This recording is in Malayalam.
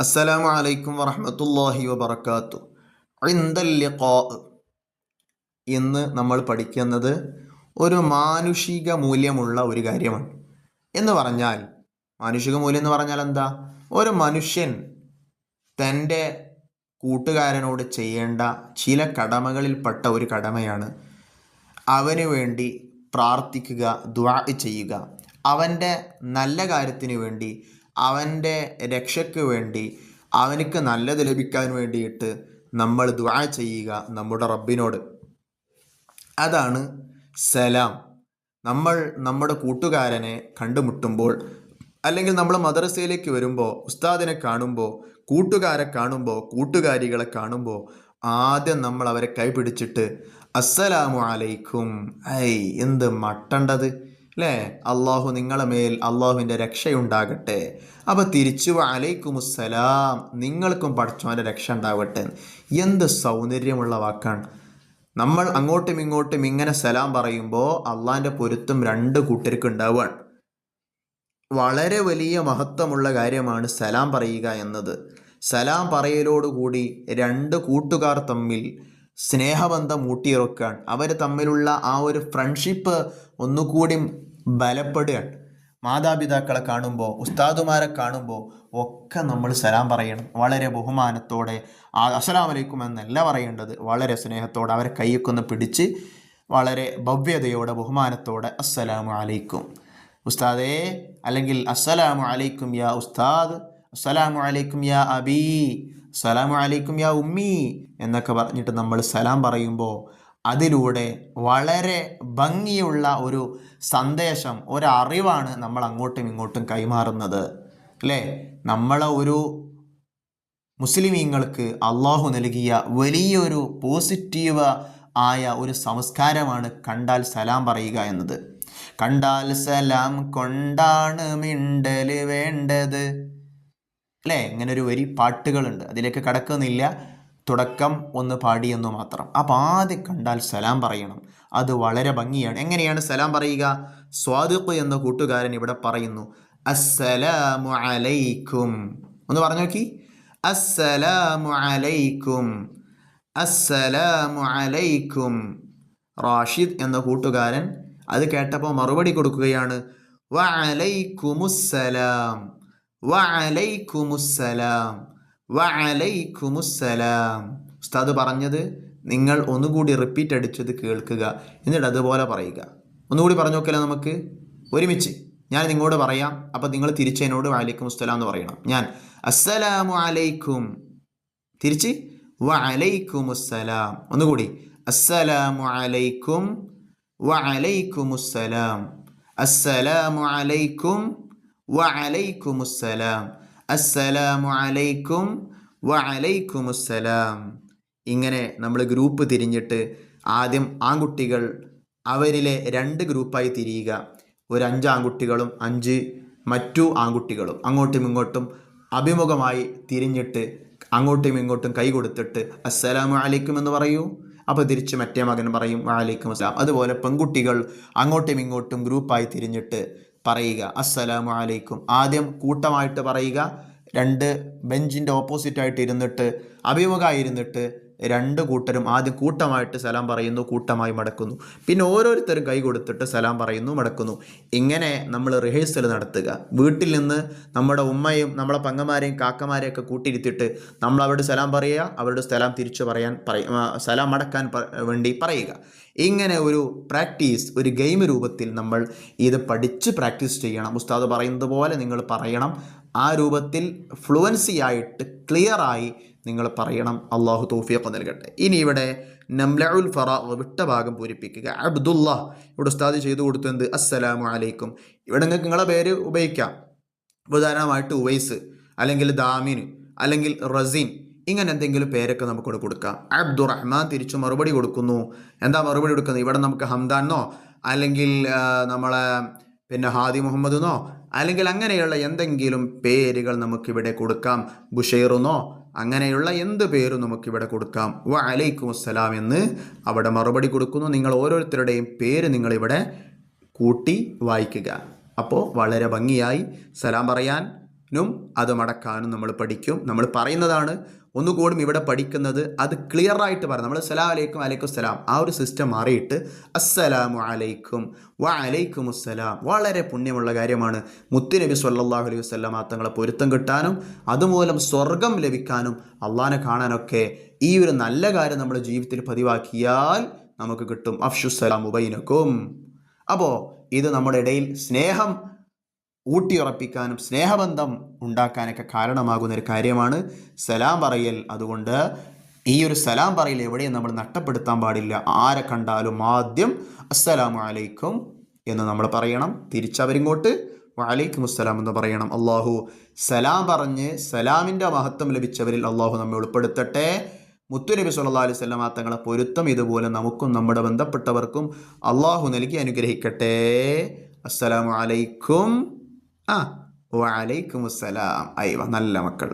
അസ്സലാമു അലൈക്കും വറഹമത്തല്ലാഹി വബർക്കാത്തു ലിഖാ നമ്മൾ പഠിക്കുന്നത് ഒരു മാനുഷിക മൂല്യമുള്ള ഒരു കാര്യമാണ്. എന്ന് പറഞ്ഞാൽ മാനുഷിക മൂല്യം എന്ന് പറഞ്ഞാൽ എന്താ? ഒരു മനുഷ്യൻ തന്റെ കൂട്ടുകാരനോട് ചെയ്യേണ്ട ചില കടമകളിൽപ്പെട്ട ഒരു കടമയാണ്. അവന് വേണ്ടി പ്രാർത്ഥിക്കുക ദ്വാ ചെയ്യുക. അവന്റെ നല്ല കാര്യത്തിന് വേണ്ടി അവന്റെ രക്ഷയ്ക്ക് വേണ്ടി അവനക്ക് നല്ലത് ലഭിക്കാൻ വേണ്ടിയിട്ട് നമ്മൾ ദ്വാ ചെയ്യുക നമ്മുടെ റബ്ബിനോട്. അതാണ് സലാം. നമ്മൾ നമ്മുടെ കൂട്ടുകാരനെ കണ്ടുമുട്ടുമ്പോൾ അല്ലെങ്കിൽ നമ്മൾ മദ്രസയിലേക്ക് വരുമ്പോൾ ഉസ്താദിനെ കാണുമ്പോൾ കൂട്ടുകാരെ കാണുമ്പോൾ കൂട്ടുകാരികളെ കാണുമ്പോൾ ആദ്യം നമ്മൾ അവരെ കൈപിടിച്ചിട്ട് അസ്സലാമു അലൈക്കും. ഐ എന്ത് മട്ടണ്ടത്? അല്ലേ അള്ളാഹു നിങ്ങളെ മേൽ അള്ളാഹുവിന്റെ രക്ഷയുണ്ടാകട്ടെ. അപ്പോൾ തിരിച്ചു അലൈക്കും അസ്സലാം നിങ്ങൾക്കും പഠിച്ചവന്റെ രക്ഷ ഉണ്ടാകട്ടെ എന്ത് സൗന്ദര്യമുള്ള വാക്കാണ്. നമ്മൾ അങ്ങോട്ടും ഇങ്ങോട്ടും ഇങ്ങനെ സലാം പറയുമ്പോൾ അള്ളാഹിന്റെ പൊരുത്തും രണ്ട് കൂട്ടർക്ക് ഉണ്ടാവുകയാണ് വളരെ വലിയ മഹത്വമുള്ള കാര്യമാണ് സലാം പറയുക എന്നത്. സലാം പറയലോടുകൂടി രണ്ട് കൂട്ടുകാർ തമ്മിൽ സ്നേഹബന്ധം ഊട്ടിയിറക്കാൻ അവർ തമ്മിലുള്ള ആ ഒരു ഫ്രണ്ട്ഷിപ്പ് ഒന്നുകൂടി ബലപ്പെടുകയാണ്. മാതാപിതാക്കളെ കാണുമ്പോൾ ഉസ്താദുമാരെ കാണുമ്പോൾ ഒക്കെ നമ്മൾ സലാം പറയണം. വളരെ ബഹുമാനത്തോടെ അസ്സലാം വലൈക്കും എന്നല്ല പറയേണ്ടത്. വളരെ സ്നേഹത്തോടെ അവരെ കൈയൊക്കെ ഒന്ന് പിടിച്ച് വളരെ ഭവ്യതയോടെ ബഹുമാനത്തോടെ അസ്സലാമു അലൈക്കും ഉസ്താദേ അല്ലെങ്കിൽ അസ്സലാമു അലൈക്കും യാ ഉസ്താദ് അസ്സലാമു അലൈക്കും യാ അബി അസ്സലാമു അലൈക്കും യാ ഉമ്മി എന്നൊക്കെ പറഞ്ഞിട്ട് നമ്മൾ സലാം പറയുമ്പോൾ അതിലൂടെ വളരെ ഭംഗിയുള്ള ഒരു സന്ദേശം ഒരറിവാണ് നമ്മൾ അങ്ങോട്ടും ഇങ്ങോട്ടും കൈമാറുന്നത്. അല്ലേ? നമ്മളെ ഒരു മുസ്ലിമീങ്ങൾക്ക് അള്ളാഹു നൽകിയ വലിയൊരു പോസിറ്റീവ് ആയ ഒരു സംസ്കാരമാണ് കണ്ടാൽ സലാം പറയുക എന്നത്. കണ്ടാൽ സലാം കൊണ്ടാണ് മിണ്ടൽ വേണ്ടത്. അല്ലേ? ഇങ്ങനെ ഒരു വരി പാട്ടുകളുണ്ട്. അതിലേക്ക് കടക്കുന്നില്ല. തുടക്കം ഒന്ന് പാടിയെന്നു മാത്രം. അപ്പോൾ ആദ്യം കണ്ടാൽ സലാം പറയണം. അത് വളരെ ഭംഗിയാണ്. എങ്ങനെയാണ് സലാം പറയുക? സ്വാദിഖ് എന്ന കൂട്ടുകാരൻ ഇവിടെ പറയുന്നു അസ്സലാമു അലൈക്കും. ഒന്ന് പറഞ്ഞു നോക്കി. അസ്സലാമു അലൈക്കും. അസ്സലാമു അലൈക്കും. റാഷിദ് എന്ന കൂട്ടുകാരൻ അത് കേട്ടപ്പോൾ മറുപടി കൊടുക്കുകയാണ് വഅലൈക്കുമുസ്സലാം ഉസ്താദ് പറഞ്ഞത് നിങ്ങൾ ഒന്നുകൂടി റിപ്പീറ്റ് അടിച്ചത് കേൾക്കുക. എന്നിട്ട് അതുപോലെ പറയുക. ഒന്നുകൂടി പറഞ്ഞു നോക്കില്ല നമുക്ക്? ഒരുമിച്ച്. ഞാൻ നിങ്ങളോട് പറയാം. അപ്പം നിങ്ങൾ തിരിച്ച് എന്നോട് വഅലൈക്കും അസ്സലാം എന്ന് പറയണം. ഞാൻ അസ്സലാമു അലൈക്കും. തിരിച്ച് വഅലൈക്കും അസ്സലാം ഒന്നുകൂടി. അസ്സലാമു അലൈക്കും വഅലൈക്കും അസ്സലാം അസ്സലാമു അലൈക്കും വഅലൈക്കും അസ്സലാം അസ്സലാമു അലൈക്കും അസ്സലാം ഇങ്ങനെ നമ്മൾ ഗ്രൂപ്പ് തിരിഞ്ഞിട്ട് ആദ്യം ആൺകുട്ടികൾ അവരിലെ രണ്ട് ഗ്രൂപ്പായി തിരിയുക. ഒരു അഞ്ച് ആൺകുട്ടികളും അഞ്ച് മറ്റു ആൺകുട്ടികളും അങ്ങോട്ടും ഇങ്ങോട്ടും അഭിമുഖമായി തിരിഞ്ഞിട്ട് അങ്ങോട്ടും ഇങ്ങോട്ടും കൈ കൊടുത്തിട്ട് അസ്സലാമു അലൈക്കും എന്ന് പറയൂ. അപ്പോൾ തിരിച്ച് മറ്റേ മകൻ പറയും വഅലൈക്കും അസ്സലാം അതുപോലെ പെൺകുട്ടികൾ അങ്ങോട്ടും ഇങ്ങോട്ടും ഗ്രൂപ്പായി തിരിഞ്ഞിട്ട് പറയുക അസ്സലാമു അലൈക്കും. ആദ്യം കൂട്ടമായിട്ട് പറയുക രണ്ട് ബെഞ്ചിന്റെ ഓപ്പോസിറ്റായിട്ട് ഇരുന്നിട്ട് അഭിമുഖമായി ഇരുന്നിട്ട് രണ്ട് കൂട്ടരും ആദ്യം കൂട്ടമായിട്ട് സലാം പറയുന്നു കൂട്ടമായി മടക്കുന്നു. പിന്നെ ഓരോരുത്തരും കൈ കൊടുത്തിട്ട് സലാം പറയുന്നു മടക്കുന്നു. ഇങ്ങനെ നമ്മൾ റിഹേഴ്സൽ നടത്തുക. വീട്ടിൽ നിന്ന് നമ്മുടെ ഉമ്മയും നമ്മളെ പങ്ങന്മാരെയും കാക്കമാരെയും ഒക്കെ കൂട്ടിയിരുത്തിയിട്ട് നമ്മൾ അവരുടെ സലാം പറയുക അവരുടെ സലാം തിരിച്ചു പറയാൻ പറയ സലാം മടക്കാൻ വേണ്ടി പറയുക. ഇങ്ങനെ ഒരു പ്രാക്ടീസ് ഒരു ഗെയിം രൂപത്തിൽ നമ്മൾ ഇത് പഠിച്ച് പ്രാക്ടീസ് ചെയ്യണം. ഉസ്താദ് പറയുന്നത് പോലെ നിങ്ങൾ പറയണം. ആ രൂപത്തിൽ ഫ്ലുവൻസി ആയിട്ട് ക്ലിയറായി നിങ്ങൾ പറയണം അള്ളാഹു തോഫിയൊക്കെ നൽകട്ടെ. ഇനി ഇവിടെ നംലഉൽ ഫറ വിട്ട ഭാഗം പൂരിപ്പിക്കുക. അബ്ദുല്ല ഇവിടെ ഉസ്താദ് ചെയ്തു കൊടുത്തു അസ്സലാമു അലൈക്കും. ഇവിടെ നിങ്ങൾക്ക് നിങ്ങളെ പേര് ഉപയോഗിക്കാം. ഉദാഹരണമായിട്ട് ഉവൈസ് അല്ലെങ്കിൽ ദാമിൻ അല്ലെങ്കിൽ റസീൻ ഇങ്ങനെ എന്തെങ്കിലും പേരൊക്കെ നമുക്കിവിടെ കൊടുക്കാം. അബ്ദുറഹ്മാൻ തിരിച്ചു മറുപടി കൊടുക്കുന്നു. എന്താ മറുപടി കൊടുക്കുന്നത്? ഇവിടെ നമുക്ക് ഹംദാനോ അല്ലെങ്കിൽ നമ്മളെ പിന്നെ ഹാദി മുഹമ്മദെന്നോ അല്ലെങ്കിൽ അങ്ങനെയുള്ള എന്തെങ്കിലും പേരുകൾ നമുക്കിവിടെ കൊടുക്കാം. ബുഷൈറുന്നോ അങ്ങനെയുള്ള എന്ത് പേരും നമുക്കിവിടെ കൊടുക്കാം. വ അലൈക്കും അസ്സലാം എന്ന് അവിടെ മറുപടി കൊടുക്കുന്നു. നിങ്ങൾ ഓരോരുത്തരുടെയും പേര് നിങ്ങളിവിടെ കൂട്ടി വായിക്കുക. അപ്പോൾ വളരെ ഭംഗിയായി സലാം പറയാൻ നും അത് മടക്കാനും നമ്മൾ പഠിക്കും. നമ്മൾ പറയുന്നതാണ് ഒന്നുകൂടും ഇവിടെ പഠിക്കുന്നത് അത് ക്ലിയർ ആയിട്ട് പറയാം നമ്മൾ സലാം അലൈക്കും അലൈക്കും സലാം ആ ഒരു സിസ്റ്റം മാറിയിട്ട് അസ്സലാമു അലൈക്കും വ അലൈക്കും അസ്സലാം. വളരെ പുണ്യമുള്ള കാര്യമാണ്. മുത്തുനബി സല്ലല്ലാഹു അലൈഹി വസല്ലമ തങ്ങളെ പൊരുത്തം കിട്ടാനും അതുമൂലം സ്വർഗം ലഭിക്കാനും അള്ളാഹിനെ കാണാനൊക്കെ ഈ ഒരു നല്ല കാര്യം നമ്മൾ ജീവിതത്തിൽ പതിവാക്കിയാൽ നമുക്ക് കിട്ടും. അഫ്ഷുസലാം ഉബൈനക്കും അപ്പോൾ ഇത് നമ്മുടെ ഇടയിൽ സ്നേഹം ഊട്ടിയുറപ്പിക്കാനും സ്നേഹബന്ധം ഉണ്ടാക്കാനൊക്കെ കാരണമാകുന്ന ഒരു കാര്യമാണ് സലാം പറയൽ. അതുകൊണ്ട് ഈ ഒരു സലാം പറയൽ എവിടെയും നമ്മൾ നഷ്ടപ്പെടുത്താൻ പാടില്ല. ആരെ കണ്ടാലും ആദ്യം അസ്സലാമു അലൈക്കും എന്ന് നമ്മൾ പറയണം. തിരിച്ചവരിങ്ങോട്ട് വലൈക്കും അസ്സലാം എന്ന് പറയണം. അള്ളാഹു സലാം പറഞ്ഞ് സലാമിന്റെ മഹത്വം ലഭിച്ചവരിൽ അള്ളാഹു നമ്മെ ഉൾപ്പെടുത്തട്ടെ. മുത്തുനബി സല്ലാ അലൈഹി സ്വലമ തങ്ങളെ പൊരുത്തം ഇതുപോലെ നമുക്കും നമ്മുടെ ബന്ധപ്പെട്ടവർക്കും അള്ളാഹു നൽകി അനുഗ്രഹിക്കട്ടെ. അസ്സലാമു അലൈക്കും. ആ വലൈക്കും അസ്സലാം അയ്യോ നല്ല മക്കൾ.